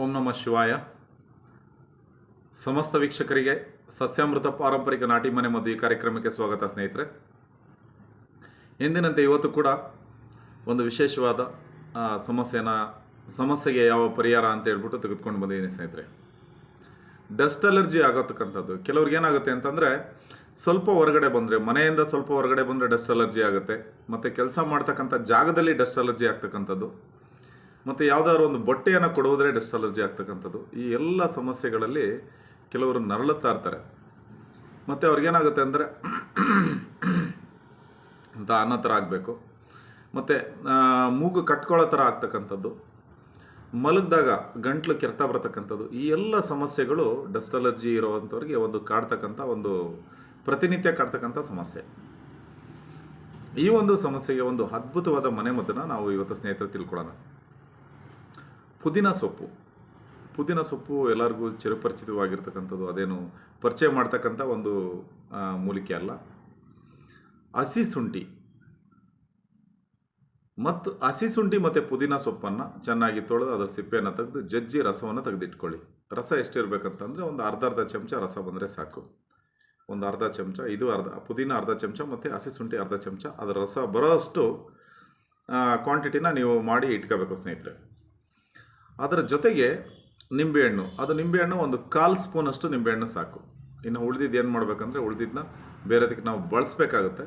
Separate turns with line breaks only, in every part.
ಓಂ ನಮಃ ಶಿವಾಯ. ಸಮಸ್ತ ವೀಕ್ಷಕರಿಗೆ ಸಸ್ಯಾಮೃತ ಪಾರಂಪರಿಕ ನಾಟಿ ಮನೆ ಮದ್ದು ಈ ಕಾರ್ಯಕ್ರಮಕ್ಕೆ ಸ್ವಾಗತ ಸ್ನೇಹಿತರೆ. ಎಂದಿನಂತೆ ಇವತ್ತು ಕೂಡ ಒಂದು ವಿಶೇಷವಾದ ಸಮಸ್ಯೆನ, ಸಮಸ್ಯೆಗೆ ಯಾವ ಪರಿಹಾರ ಅಂತ ಹೇಳ್ಬಿಟ್ಟು ತೆಗೆದುಕೊಂಡು ಬಂದಿದ್ದೀನಿ ಸ್ನೇಹಿತರೆ. ಡಸ್ಟ್ ಅಲರ್ಜಿ ಆಗತಕ್ಕಂಥದ್ದು. ಕೆಲವ್ರಿಗೆ ಏನಾಗುತ್ತೆ ಅಂತಂದರೆ ಸ್ವಲ್ಪ ಹೊರಗಡೆ ಬಂದರೆ, ಮನೆಯಿಂದ ಸ್ವಲ್ಪ ಹೊರಗಡೆ ಬಂದರೆ ಡಸ್ಟ್ ಅಲರ್ಜಿ ಆಗುತ್ತೆ. ಮತ್ತು ಕೆಲಸ ಮಾಡ್ತಕ್ಕಂಥ ಜಾಗದಲ್ಲಿ ಡಸ್ಟ್ ಅಲರ್ಜಿ ಆಗ್ತಕ್ಕಂಥದ್ದು. ಮತ್ತು ಯಾವುದಾದ್ರು ಒಂದು ಬಟ್ಟೆಯನ್ನು ಕೊಡುವುದರೆ ಡಸ್ಟ್ ಅಲರ್ಜಿ ಆಗ್ತಕ್ಕಂಥದ್ದು. ಈ ಎಲ್ಲ ಸಮಸ್ಯೆಗಳಲ್ಲಿ ಕೆಲವರು ನರಳುತ್ತಾ ಇರ್ತಾರೆ. ಮತ್ತು ಅವ್ರಿಗೇನಾಗುತ್ತೆ ಅಂದರೆ ಅಂತ ಅನ್ನೋ ಥರ ಆಗಬೇಕು. ಮತ್ತು ಮೂಗು ಕಟ್ಕೊಳ್ಳೋ ಥರ ಆಗ್ತಕ್ಕಂಥದ್ದು. ಮಲಗಿದಾಗ ಗಂಟ್ಲು ಕೆರೆತ ಬರತಕ್ಕಂಥದ್ದು. ಈ ಎಲ್ಲ ಸಮಸ್ಯೆಗಳು ಡಸ್ಟ್ ಅಲರ್ಜಿ ಇರೋವಂಥವ್ರಿಗೆ ಒಂದು ಕಾಡ್ತಕ್ಕಂಥ ಒಂದು ಪ್ರತಿನಿತ್ಯ ಕಾಡ್ತಕ್ಕಂಥ ಸಮಸ್ಯೆ. ಈ ಒಂದು ಸಮಸ್ಯೆಗೆ ಒಂದು ಅದ್ಭುತವಾದ ಮನೆಮದ್ದನ್ನು ನಾವು ಇವತ್ತು ಸ್ನೇಹಿತರು ತಿಳ್ಕೊಳ್ಳೋಣ. ಪುದೀನ ಸೊಪ್ಪು. ಪುದೀನ ಸೊಪ್ಪು ಎಲ್ಲರಿಗೂ ಚಿರಪರಿಚಿತವಾಗಿರ್ತಕ್ಕಂಥದ್ದು, ಅದೇನು ಪರಿಚಯ ಮಾಡ್ತಕ್ಕಂಥ ಒಂದು ಮೂಲಿಕೆ ಅಲ್ಲ. ಹಸಿ ಶುಂಠಿ. ಮತ್ತು ಹಸಿ ಶುಂಠಿ ಮತ್ತು ಪುದೀನ ಸೊಪ್ಪನ್ನು ಚೆನ್ನಾಗಿ ತೊಳೆದು ಅದರ ಸಿಪ್ಪೆಯನ್ನು ತೆಗೆದು ಜಜ್ಜಿ ರಸವನ್ನು ತೆಗೆದಿಟ್ಕೊಳ್ಳಿ. ರಸ ಎಷ್ಟಿರಬೇಕಂತಂದರೆ ಒಂದು ಅರ್ಧ ಅರ್ಧ ಚಮಚ ರಸ ಬಂದರೆ ಸಾಕು. ಒಂದು ಅರ್ಧ ಚಮಚ, ಇದು ಅರ್ಧ, ಪುದೀನ ಅರ್ಧ ಚಮಚ ಮತ್ತು ಹಸಿ ಶುಂಠಿ ಅರ್ಧ ಚಮಚ. ಅದರ ರಸ ಬರೋಷ್ಟು ಕ್ವಾಂಟಿಟಿನ ನೀವು ಮಾಡಿ ಇಟ್ಕೋಬೇಕು ಸ್ನೇಹಿತರೆ. ಅದರ ಜೊತೆಗೆ ನಿಂಬೆಹಣ್ಣು. ಅದು ನಿಂಬೆಹಣ್ಣು ಒಂದು ಕಾಲು ಸ್ಪೂನಷ್ಟು ನಿಂಬೆಹಣ್ಣು ಸಾಕು. ಇನ್ನು ಉಳಿದಿದ್ದು ಏನು ಮಾಡಬೇಕಂದ್ರೆ ಉಳಿದಿದ್ದನ್ನ ಬೇರೆದಕ್ಕೆ ನಾವು ಬಳಸಬೇಕಾಗುತ್ತೆ.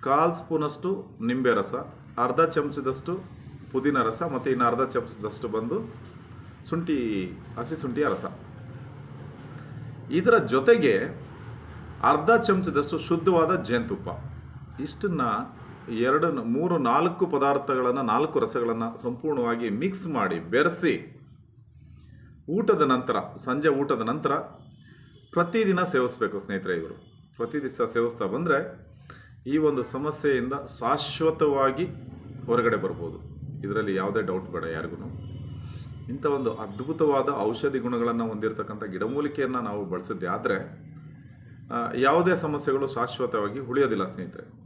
ಕಾಲು ಸ್ಪೂನಷ್ಟು ನಿಂಬೆ ರಸ, ಅರ್ಧ ಚಮಚದಷ್ಟು ಪುದೀನ ರಸ ಮತ್ತು ಇನ್ನು ಅರ್ಧ ಚಮಚದಷ್ಟು ಬಂದು ಶುಂಠಿ, ಹಸಿ ಶುಂಠಿಯ ರಸ. ಇದರ ಜೊತೆಗೆ ಅರ್ಧ ಚಮಚದಷ್ಟು ಶುದ್ಧವಾದ ಜೇನುತುಪ್ಪ. ಇಷ್ಟನ್ನು ಎರಡು ಮೂರು, ನಾಲ್ಕು ಪದಾರ್ಥಗಳನ್ನು, ನಾಲ್ಕು ರಸಗಳನ್ನು ಸಂಪೂರ್ಣವಾಗಿ ಮಿಕ್ಸ್ ಮಾಡಿ, ಬೆರೆಸಿ, ಊಟದ ನಂತರ, ಸಂಜೆ ಊಟದ ನಂತರ ಪ್ರತಿದಿನ ಸೇವಿಸಬೇಕು ಸ್ನೇಹಿತರೆ ಇವರು. ಪ್ರತಿ ದಿವಸ ಸೇವಿಸ್ತಾ ಬಂದರೆ ಈ ಒಂದು ಸಮಸ್ಯೆಯಿಂದ ಶಾಶ್ವತವಾಗಿ ಹೊರಗಡೆ ಬರ್ಬೋದು. ಇದರಲ್ಲಿ ಯಾವುದೇ ಡೌಟ್ ಬೇಡ ಯಾರಿಗೂ ಇಂಥ ಒಂದು ಅದ್ಭುತವಾದ ಔಷಧಿ ಗುಣಗಳನ್ನು ಹೊಂದಿರತಕ್ಕಂಥ ಗಿಡಮೂಲಿಕೆಯನ್ನು ನಾವು ಬಳಸಿದ್ದೆ ಆದರೆ ಯಾವುದೇ ಸಮಸ್ಯೆಗಳು ಶಾಶ್ವತವಾಗಿ ಉಳಿಯೋದಿಲ್ಲ ಸ್ನೇಹಿತರೆ.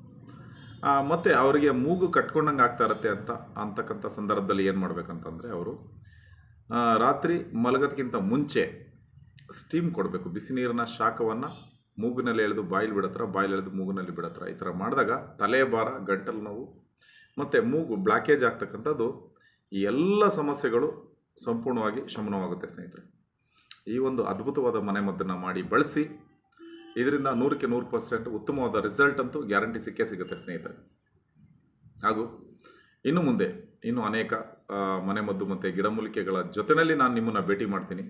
ಮತ್ತೆ ಅವರಿಗೆ ಮೂಗು ಕಟ್ಕೊಂಡಂಗೆ ಆಗ್ತಾ ಇರತ್ತೆ ಅಂತ ಅಂತಕ್ಕಂಥ ಸಂದರ್ಭದಲ್ಲಿ ಏನು ಮಾಡಬೇಕಂತಂದರೆ ಅವರು ರಾತ್ರಿ ಮಲಗೋದಕ್ಕಿಂತ ಮುಂಚೆ ಸ್ಟೀಮ್ ಕೊಡಬೇಕು. ಬಿಸಿ ನೀರಿನ ಶಾಖವನ್ನು ಮೂಗಿನಲ್ಲಿ ಎಳೆದು ಬಾಯಿಲಿ ಬಿಡತ್ರ ಬಾಯಿಲಿ ಎಳೆದು ಮೂಗಿನಲ್ಲಿ ಬಿಡತ್ರ ಈ ಥರ ಮಾಡಿದಾಗ ತಲೆ ಭಾರ, ಗಂಟಲು ನೋವು, ಮತ್ತು ಮೂಗು ಬ್ಲಾಕೇಜ್ ಆಗ್ತಕ್ಕಂಥದ್ದು ಈ ಎಲ್ಲ ಸಮಸ್ಯೆಗಳು ಸಂಪೂರ್ಣವಾಗಿ ಶಮನವಾಗುತ್ತೆ ಸ್ನೇಹಿತರೆ. ಈ ಒಂದು ಅದ್ಭುತವಾದ ಮನೆಮದ್ದನ್ನು ಮಾಡಿ ಬಳಸಿ ಇದರಿಂದ ನೂರಕ್ಕೆ ನೂರು ಪರ್ಸೆಂಟ್ ಉತ್ತಮವಾದ ರಿಸಲ್ಟ್ ಅಂತೂ ಗ್ಯಾರಂಟಿ ಸಿಕ್ಕೇ ಸಿಗುತ್ತೆ ಸ್ನೇಹಿತರೆ. ಹಾಗೂ ಇನ್ನು ಮುಂದೆ, ಇನ್ನೂ ಅನೇಕ ಮನೆಮದ್ದು ಮತ್ತು ಗಿಡಮೂಲಿಕೆಗಳ ಜೊತೆಯಲ್ಲಿ ನಾನು ನಿಮ್ಮನ್ನು ಭೇಟಿ ಮಾಡ್ತೀನಿ.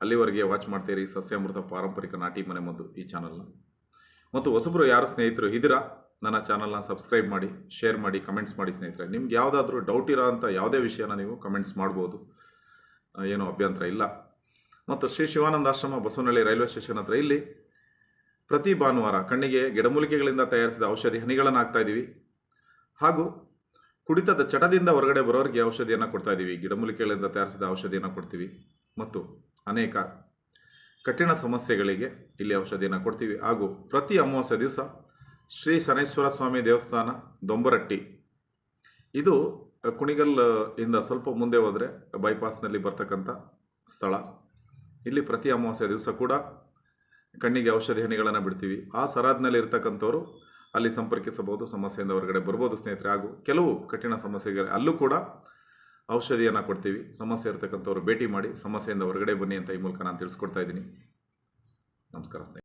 ಅಲ್ಲಿವರೆಗೆ ವಾಚ್ ಮಾಡ್ತೀರಿ. ಸಸ್ಯಾಮೃತ ಪಾರಂಪರಿಕ ನಾಟಿ ಮನೆಮದ್ದು ಈ ಚಾನಲ್ನ ಮತ್ತು ಹೊಸಬರು ಯಾರು ಸ್ನೇಹಿತರು ಇದ್ದೀರಾ? ನನ್ನ ಚಾನಲ್ನ ಸಬ್ಸ್ಕ್ರೈಬ್ ಮಾಡಿ ಶೇರ್ ಮಾಡಿ ಕಮೆಂಟ್ಸ್ ಮಾಡಿ ಸ್ನೇಹಿತರೆ. ನಿಮ್ಗೆ ಯಾವುದಾದ್ರೂ ಡೌಟ್ ಇರೋ ಅಂಥ ಯಾವುದೇ ವಿಷಯನ ನೀವು ಕಮೆಂಟ್ಸ್ ಮಾಡ್ಬೋದು. ಏನೂ ಅಭ್ಯಂತರ ಇಲ್ಲ. ಮತ್ತು ಶ್ರೀ ಶಿವಾನಂದ ಆಶ್ರಮ ಬಸವನಹಳ್ಳಿ ರೈಲ್ವೆ ಸ್ಟೇಷನ್ ಹತ್ರ ಇಲ್ಲಿ ಪ್ರತಿ ಭಾನುವಾರ ಕಣ್ಣಿಗೆ ಗಿಡಮೂಲಿಕೆಗಳಿಂದ ತಯಾರಿಸಿದ ಔಷಧಿ ಹನಿಗಳನ್ನು ಹಾಕ್ತಾ ಇದ್ದೀವಿ. ಹಾಗೂ ಕುಡಿತದ ಚಟದಿಂದ ಹೊರಗಡೆ ಬರೋರಿಗೆ ಔಷಧಿಯನ್ನು ಕೊಡ್ತಾ ಇದ್ದೀವಿ. ಗಿಡಮೂಲಿಕೆಗಳಿಂದ ತಯಾರಿಸಿದ ಔಷಧಿಯನ್ನು ಕೊಡ್ತೀವಿ. ಮತ್ತು ಅನೇಕ ಕಠಿಣ ಸಮಸ್ಯೆಗಳಿಗೆ ಇಲ್ಲಿ ಔಷಧಿಯನ್ನು ಕೊಡ್ತೀವಿ. ಹಾಗೂ ಪ್ರತಿ ಅಮಾವಾಸ್ಯ ದಿವಸ ಶ್ರೀ ಶನೇಶ್ವರ ಸ್ವಾಮಿ ದೇವಸ್ಥಾನ, ದೊಂಬರಟ್ಟಿ. ಇದು ಕುಣಿಗಲ್ ಇಂದ ಸ್ವಲ್ಪ ಮುಂದೆ ಹೋದರೆ ಬೈಪಾಸ್ನಲ್ಲಿ ಬರ್ತಕ್ಕಂಥ ಸ್ಥಳ. ಇಲ್ಲಿ ಪ್ರತಿ ಅಮಾವಾಸ್ಯ ದಿವಸ ಕೂಡ ಕಣ್ಣಿಗೆ ಔಷಧಿ ಹನಿಗಳನ್ನು ಬಿಡ್ತೀವಿ. ಆ ಸರಾದ್ನಲ್ಲಿ ಇರ್ತಕ್ಕಂಥವ್ರು ಅಲ್ಲಿ ಸಂಪರ್ಕಿಸಬಹುದು, ಸಮಸ್ಯೆಯಿಂದ ಹೊರಗಡೆ ಬರ್ಬೋದು ಸ್ನೇಹಿತರೆ. ಹಾಗೂ ಕೆಲವು ಕಠಿಣ ಸಮಸ್ಯೆಗಳ ಅಲ್ಲೂ ಕೂಡ ಔಷಧಿಯನ್ನು ಕೊಡ್ತೀವಿ. ಸಮಸ್ಯೆ ಇರ್ತಕ್ಕಂಥವ್ರು ಭೇಟಿ ಮಾಡಿ, ಸಮಸ್ಯೆಯಿಂದ ಹೊರಗಡೆ ಬನ್ನಿ ಅಂತ ಈ ಮೂಲಕ ನಾನು ತಿಳಿಸ್ಕೊಡ್ತಾ ಇದ್ದೀನಿ. ನಮಸ್ಕಾರ ಸ್ನೇಹಿತರೆ.